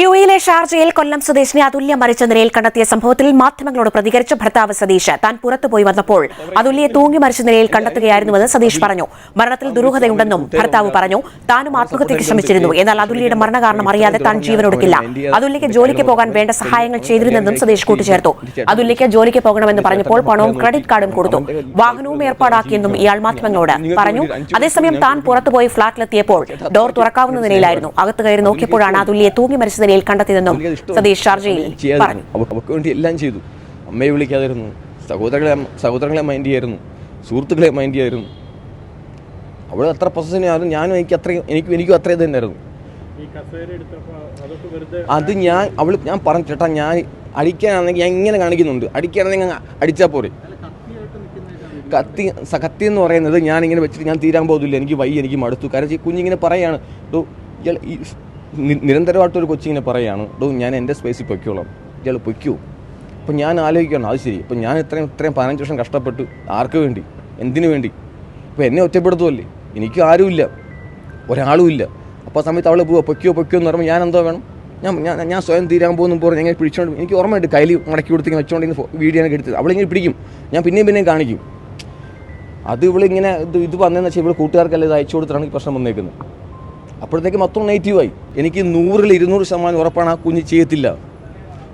U എയിലെ ഷാർജയിൽ കൊല്ലം സ്വദേശിനെ അതുല്യ മരിച്ച നിലയിൽ കണ്ടെത്തിയ സംഭവത്തിൽ മാധ്യമങ്ങളോട് പ്രതികരിച്ച ഭർത്താവ് സതീഷ് താൻ പുറത്തുപോയി വന്നപ്പോൾ അതുല്യെ തൂങ്ങി മരിച്ച നിലയിൽ കണ്ടെത്തുകയായിരുന്നുവെന്ന് സതീഷ് പറഞ്ഞു. മരണത്തിൽ ദുരൂഹതയുണ്ടെന്നും ഭർത്താവ് പറഞ്ഞു. താനും ആത്മഹത്യയ്ക്ക് ശ്രമിച്ചിരുന്നു. എന്നാൽ അതുല്യയുടെ മരണകാരണം അറിയാതെ താൻ ജീവനൊടുക്കില്ല. അതുല്യയ്ക്ക് ജോലിക്ക് പോകാൻ വേണ്ട സഹായങ്ങൾ ചെയ്തിരുന്നെന്നും സതീഷ് കൂട്ടിച്ചേർത്തു. അതുല്യയ്ക്ക് ജോലിക്ക് പോകണമെന്ന് പറഞ്ഞപ്പോൾ പണവും ക്രെഡിറ്റ് കാർഡും കൊടുത്തു. വാഹനവും ഏർപ്പാടാക്കിയെന്നും ഇയാൾ മാധ്യമങ്ങളോട് പറഞ്ഞു. അതേസമയം താൻ പുറത്തുപോയി ഫ്ളാറ്റിലെത്തിയപ്പോൾ ഡോർ തുറക്കാവുന്ന നിലയിലായിരുന്നു. അകത്ത് കയറി നോക്കിയപ്പോഴാണ് അതുല്യെ തൂങ്ങി മരിച്ച നിലയിൽ കണ്ടെത്തിയതെന്നും. സതീഷ് ഷാർജയിൽ പറഞ്ഞു. വേണ്ടി എല്ലാം ചെയ്തു. അമ്മയെ വിളിക്കാതിരുന്നു. സഹോദരങ്ങളെ സഹോദരങ്ങളെ മൈൻഡ് ചെയ്യായിരുന്നു. സുഹൃത്തുക്കളെ മൈൻഡ് ചെയ്യായിരുന്നു. അവൾ അത്ര പൊസസീവ് ആയിരുന്നു ഞാനും എനിക്ക് അത്രയും എനിക്ക് എനിക്കും അത്രയും തന്നെയായിരുന്നു. ഈ കസേര എടുത്തപ്പോൾ അതൊക്കെ വെറുതെ അത് ഞാൻ അവൾ ഞാൻ പറഞ്ഞു ചേട്ടാ ഞാൻ അടിക്കാനാണെങ്കിൽ ഞാൻ ഇങ്ങനെ കാണിക്കുന്നുണ്ട്. അടിക്കാനാണെങ്കിൽ അടിച്ചാൽ പോരെ. കത്തി കത്തി എന്ന് പറയുന്നത് ഞാൻ ഇങ്ങനെ വെച്ചിട്ട് ഞാൻ തീരാൻ പോകുന്നില്ല എനിക്ക് വൈ എനിക്ക് മടുത്തു. കാരണം കുഞ്ഞിങ്ങനെ പറയാണ് ഇയാൾ നിരന്തരമായിട്ടൊരു കൊച്ചിങ്ങനെ പറയാണ് ഡോ ഞാൻ എന്റെ സ്പേസിൽ പൊയ്ക്കോളാം. ഇയാൾ പൊയ്ക്കോ. അപ്പം ഞാൻ ആലോചിക്കണം അത് ശരി. അപ്പം ഞാൻ ഇത്രയും ഇത്രയും പതിനഞ്ച് വർഷം കഷ്ടപ്പെട്ടു ആർക്ക് വേണ്ടി? എന്തിനു വേണ്ടി? അപ്പോൾ എന്നെ ഒറ്റപ്പെടുത്തുമല്ലേ എനിക്ക് ആരുമില്ല ഒരാളും ഇല്ല. അപ്പോൾ ആ സമയത്ത് അവൾ പോവുക പൊയ്ക്കോ പൊയ്ക്കോ എന്ന് പറയുമ്പോൾ ഞാൻ എന്തോ വേണം? ഞാൻ ഞാൻ ഞാൻ സ്വയം തീരാൻ പോകുന്നു പറഞ്ഞ് ഞാൻ പിടിച്ചോണ്ട് എനിക്ക് ഓർമ്മയുണ്ട് കയ്യിൽ മടക്കി കൊടുത്ത് ഇങ്ങനെ വെച്ചോണ്ട് ഇങ്ങനെ വീഡിയോ ഒക്കെ എടുത്തത്. അവളിങ്ങനെ പിടിക്കും. ഞാൻ പിന്നെയും പിന്നെയും കാണിക്കും. അത് ഇവളിങ്ങനെ ഇത് ഇത് വന്നതെന്ന് വെച്ചാൽ ഇവൾ കൂട്ടുകാർക്കല്ല ഇത് അയച്ചു കൊടുത്തിട്ടാണ് പ്രശ്നം വന്നേക്കുന്നത്. അപ്പോഴത്തേക്ക് മൊത്തം നെഗറ്റീവായി എനിക്ക് നൂറിൽ ഇരുന്നൂറ് ശതമാനം ഉറപ്പാണ് ആ കുഞ്ഞ് ചെയ്യത്തില്ല.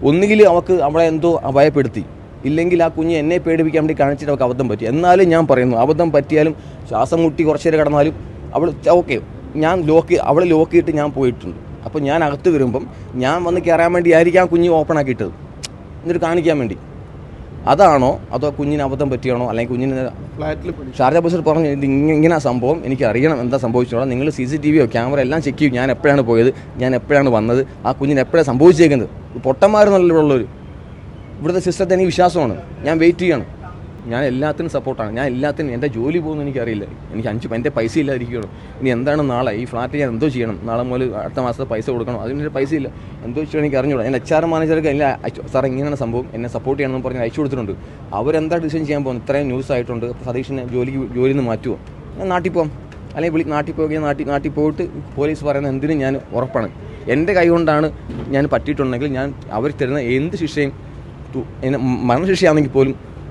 ഒന്നുകിൽ അവൾക്ക് അവളെ എന്തോ ഭയപ്പെടുത്തി ഇല്ലെങ്കിൽ ആ കുഞ്ഞ് എന്നെ പേടിപ്പിക്കാൻ വേണ്ടി കാണിച്ചിട്ട് അവൾക്ക് അബദ്ധം പറ്റി. എന്നാലും ഞാൻ പറയുന്നു അബദ്ധം പറ്റിയാലും ശ്വാസം മുട്ടി കുറച്ച് നേരം കിടന്നാലും അവൾ ഓക്കെ ഞാൻ ലോക്ക് അവളെ ലോക്ക് ചെയ്തിട്ട് ഞാൻ പോയിട്ടുണ്ട്. അപ്പോൾ ഞാൻ അകത്ത് വരുമ്പം ഞാൻ വന്ന് കയറാൻ വേണ്ടി ആയിരിക്കും ആ കുഞ്ഞ് ഓപ്പൺ ആക്കിയിട്ടത്. എന്നിട്ട് കാണിക്കാൻ വേണ്ടി. അതാണോ അതോ കുഞ്ഞിന് അബദ്ധം പറ്റിയാണോ? അല്ലെങ്കിൽ കുഞ്ഞിന് ഫ്ലാറ്റിൽ ഷാർജ ബഷീർ പറഞ്ഞു ഇത് ഇങ്ങ- ഇങ്ങനെ സംഭവം. എനിക്ക് അറിയണം എന്താ സംഭവിച്ചോളാം. നിങ്ങൾ സി സി ടി വിയോ ക്യാമറ എല്ലാം ചെക്ക് ചെയ്യും. ഞാൻ എപ്പോഴാണ് പോയത്? ഞാൻ എപ്പോഴാണ് വന്നത്? ആ കുഞ്ഞിന് എപ്പോഴാണ് സംഭവിച്ചേക്കുന്നത്? പൊട്ടന്മാരെന്നല്ല ഇവിടെ ഉള്ളവർ ഇവിടുത്തെ സിസ്റ്റത്തെ എനിക്ക് വിശ്വാസമാണ്. ഞാൻ വെയിറ്റ് ചെയ്യണം. ഞാൻ എല്ലാത്തിനും സപ്പോർട്ടാണ് ഞാൻ എല്ലാത്തിനും എന്റെ ജോലി പോകുന്നു എനിക്കറിയില്ല. എനിക്ക് അഞ്ച് എന്റെ പൈസ ഇല്ലാതിരിക്കണം ഇനി എന്താണ് നാളെ? ഈ ഫ്ലാറ്റ് ഞാൻ എന്തോ ചെയ്യണം? നാളെ മുതൽ അടുത്ത മാസത്തെ പൈസ കൊടുക്കണം. അതിന് പൈസ ഇല്ല. എന്തോ ചെയ്യണം എനിക്ക് അറിഞ്ഞൂടാ. ഞാൻ എച്ച് ആർ മാനേജർക്ക് എല്ലാ സാർ ഇങ്ങനെയാണ് സംഭവം. എന്നെ സപ്പോർട്ട് ചെയ്യണമെന്ന് പറഞ്ഞ് അയച്ചു കൊടുത്തിട്ടുണ്ട്. അവരെന്താ ഡിസിഷൻ ചെയ്യാൻ പോകുന്നത്? ഇത്രയും ന്യൂസ് ആയിട്ടുണ്ട്. സതീഷിനെ ജോലിക്ക് ജോലിയിൽ നിന്ന് മാറ്റുമോ ഞാൻ നാട്ടിൽ പോകാം അല്ലെങ്കിൽ വിളി നാട്ടിൽ പോകുകയും നാട്ടിൽ നാട്ടിൽ പോയിട്ട് പോലീസ് പറയുന്ന എന്തിനും ഞാൻ ഉറപ്പാണ്. എന്റെ കൈ കൊണ്ടാണ് ഞാൻ പറ്റിയിട്ടുണ്ടെങ്കിൽ ഞാൻ അവർ തരുന്ന എന്ത് ശിക്ഷയും മരണശിക്ഷയാണെങ്കിൽ പോലും